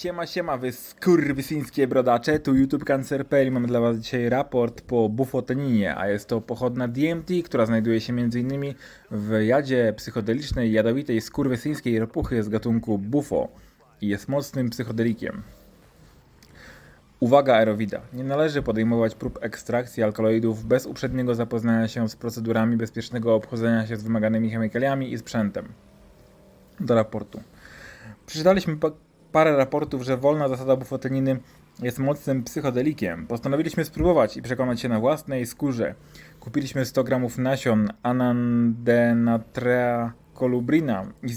Siema, siema, wy skurwysyńskie brodacze, tu YouTube Cancer.pl mamy dla was dzisiaj raport po bufoteninie, a jest to pochodna DMT, która znajduje się m.in. w jadzie psychodelicznej, jadowitej skurwysyńskiej ropuchy z gatunku bufo i jest mocnym psychodelikiem. Uwaga aerowida. Nie należy podejmować prób ekstrakcji alkaloidów bez uprzedniego zapoznania się z procedurami bezpiecznego obchodzenia się z wymaganymi chemikaliami i sprzętem. Do raportu. Przeczytaliśmy parę raportów, że wolna zasada bufoteniny jest mocnym psychodelikiem. Postanowiliśmy spróbować i przekonać się na własnej skórze. Kupiliśmy 100 gramów nasion Anandenatrea colubrina i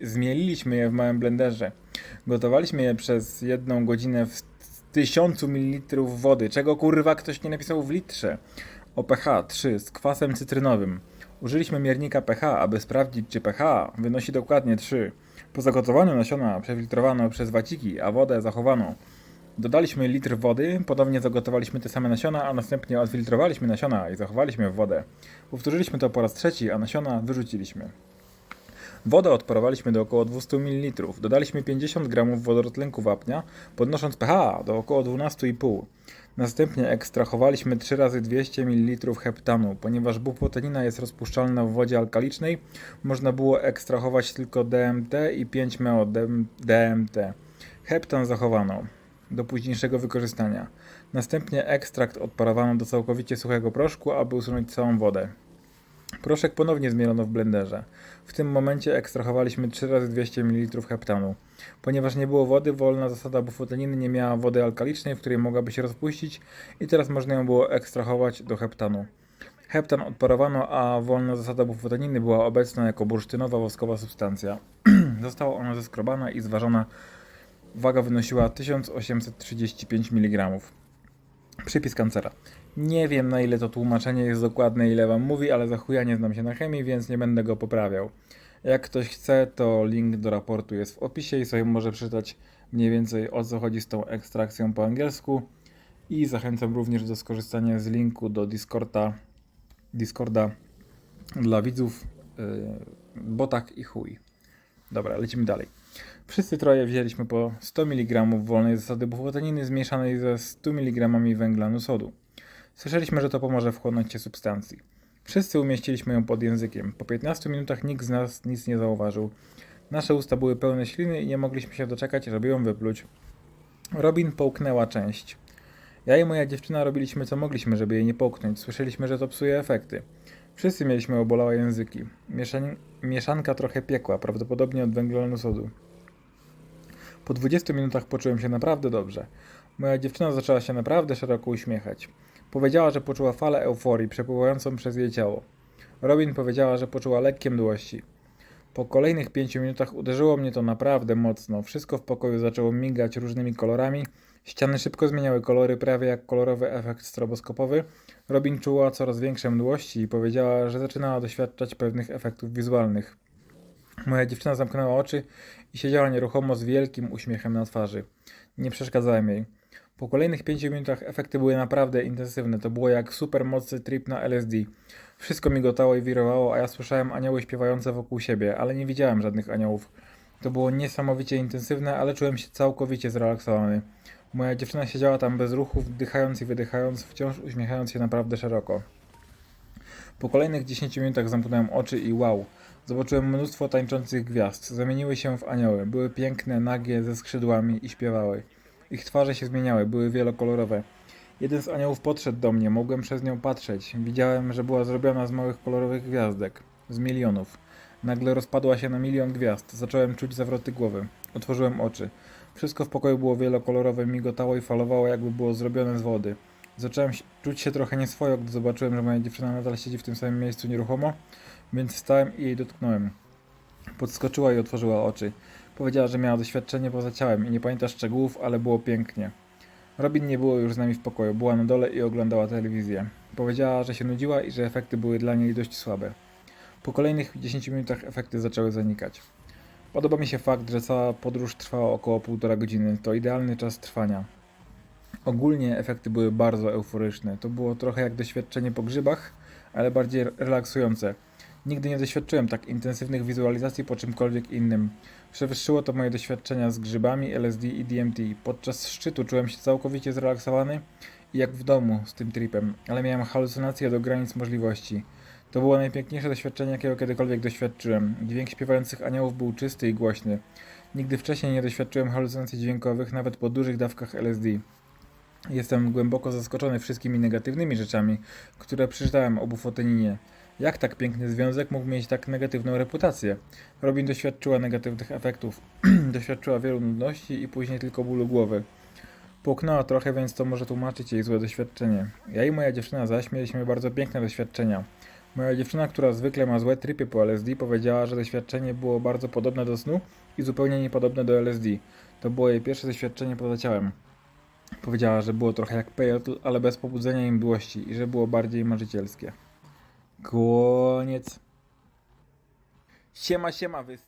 zmieliliśmy je w małym blenderze. Gotowaliśmy je przez jedną godzinę w 1000 ml wody, czego kurwa ktoś nie napisał w litrze. O pH 3 z kwasem cytrynowym. Użyliśmy miernika pH, aby sprawdzić, czy pH wynosi dokładnie 3. Po zagotowaniu nasiona przefiltrowano przez waciki, a wodę zachowano. Dodaliśmy litr wody, ponownie zagotowaliśmy te same nasiona, a następnie odfiltrowaliśmy nasiona i zachowaliśmy wodę. Powtórzyliśmy to po raz trzeci, a nasiona wyrzuciliśmy. Wodę odparowaliśmy do około 200 ml. Dodaliśmy 50 g wodorotlenku wapnia, podnosząc pH do około 12,5. Następnie ekstrahowaliśmy 3 razy 200 ml heptanu. Ponieważ bufotenina jest rozpuszczalna w wodzie alkalicznej, można było ekstrahować tylko DMT i 5-meo DMT. Heptan zachowano do późniejszego wykorzystania. Następnie ekstrakt odparowano do całkowicie suchego proszku, aby usunąć całą wodę. Proszek ponownie zmielono w blenderze. W tym momencie ekstrahowaliśmy 3 razy 200 ml heptanu. Ponieważ nie było wody, wolna zasada bufoteniny nie miała wody alkalicznej, w której mogłaby się rozpuścić i teraz można ją było ekstrahować do heptanu. Heptan odparowano, a wolna zasada bufoteniny była obecna jako bursztynowa woskowa substancja. Została ona zeskrobana i zważona. Waga wynosiła 1835 mg. Przypis kancera. Nie wiem na ile to tłumaczenie jest dokładne, ile wam mówi, ale za chuja nie znam się na chemii, więc nie będę go poprawiał. Jak ktoś chce, to link do raportu jest w opisie i sobie może przeczytać mniej więcej o co chodzi z tą ekstrakcją po angielsku. I zachęcam również do skorzystania z linku do Discorda, Discorda dla widzów yy, Botak i chuj. Dobra, lecimy dalej. Wszyscy troje wzięliśmy po 100 mg wolnej zasady bufoteniny zmieszanej ze 100 mg węglanu sodu. Słyszeliśmy, że to pomoże wchłonąć się substancji. Wszyscy umieściliśmy ją pod językiem. Po 15 minutach nikt z nas nic nie zauważył. Nasze usta były pełne śliny i nie mogliśmy się doczekać, żeby ją wypluć. Robin połknęła część. Ja i moja dziewczyna robiliśmy co mogliśmy, żeby jej nie połknąć. Słyszeliśmy, że to psuje efekty. Wszyscy mieliśmy obolałe języki. Mieszań... Mieszanka trochę piekła, prawdopodobnie od węglanu sodu. Po 20 minutach poczułem się naprawdę dobrze. Moja dziewczyna zaczęła się naprawdę szeroko uśmiechać. Powiedziała, że poczuła falę euforii przepływającą przez jej ciało. Robin powiedziała, że poczuła lekkie mdłości. Po kolejnych pięciu minutach uderzyło mnie to naprawdę mocno. Wszystko w pokoju zaczęło migać różnymi kolorami. Ściany szybko zmieniały kolory, prawie jak kolorowy efekt stroboskopowy. Robin czuła coraz większe mdłości i powiedziała, że zaczynała doświadczać pewnych efektów wizualnych. Moja dziewczyna zamknęła oczy i siedziała nieruchomo z wielkim uśmiechem na twarzy. Nie przeszkadzałem jej. Po kolejnych 5 minutach efekty były naprawdę intensywne. To było jak supermocny trip na LSD. Wszystko migotało i wirowało, a ja słyszałem anioły śpiewające wokół siebie, ale nie widziałem żadnych aniołów. To było niesamowicie intensywne, ale czułem się całkowicie zrelaksowany. Moja dziewczyna siedziała tam bez ruchu, wdychając i wydychając, wciąż uśmiechając się naprawdę szeroko. Po kolejnych 10 minutach zamknąłem oczy i wow, zobaczyłem mnóstwo tańczących gwiazd. Zamieniły się w anioły. Były piękne, nagie, ze skrzydłami i śpiewały. Ich twarze się zmieniały, były wielokolorowe. Jeden z aniołów podszedł do mnie, mogłem przez nią patrzeć. Widziałem, że była zrobiona z małych kolorowych gwiazdek. Z milionów. Nagle rozpadła się na milion gwiazd. Zacząłem czuć zawroty głowy. Otworzyłem oczy. Wszystko w pokoju było wielokolorowe, migotało i falowało, jakby było zrobione z wody. Zacząłem czuć się trochę nieswojo, gdy zobaczyłem, że moja dziewczyna nadal siedzi w tym samym miejscu nieruchomo, więc wstałem i jej dotknąłem. Podskoczyła i otworzyła oczy. Powiedziała, że miała doświadczenie poza ciałem i nie pamięta szczegółów, ale było pięknie. Robin nie było już z nami w pokoju, była na dole i oglądała telewizję. Powiedziała, że się nudziła i że efekty były dla niej dość słabe. Po kolejnych 10 minutach efekty zaczęły zanikać. Podoba mi się fakt, że cała podróż trwała około półtora godziny. To idealny czas trwania. Ogólnie efekty były bardzo euforyczne. To było trochę jak doświadczenie po grzybach, ale bardziej relaksujące. Nigdy nie doświadczyłem tak intensywnych wizualizacji po czymkolwiek innym. Przewyższyło to moje doświadczenia z grzybami, LSD i DMT. Podczas szczytu czułem się całkowicie zrelaksowany i jak w domu z tym tripem, ale miałem halucynacje do granic możliwości. To było najpiękniejsze doświadczenie, jakiego kiedykolwiek doświadczyłem. Dźwięk śpiewających aniołów był czysty i głośny. Nigdy wcześniej nie doświadczyłem halucynacji dźwiękowych, nawet po dużych dawkach LSD. Jestem głęboko zaskoczony wszystkimi negatywnymi rzeczami, które przeczytałem o bufoteninie. Jak tak piękny związek mógł mieć tak negatywną reputację? Robin doświadczyła negatywnych efektów, doświadczyła wielu nudności i później tylko bólu głowy. Płuknęła trochę, więc to może tłumaczyć jej złe doświadczenie. Ja i moja dziewczyna zaś mieliśmy bardzo piękne doświadczenia. Moja dziewczyna, która zwykle ma złe tripy po LSD, powiedziała, że doświadczenie było bardzo podobne do snu i zupełnie niepodobne do LSD. To było jej pierwsze doświadczenie poza ciałem. Powiedziała, że było trochę jak peyotl, ale bez pobudzenia i mdłości i że było bardziej marzycielskie. Koniec. Siema, siema, wy...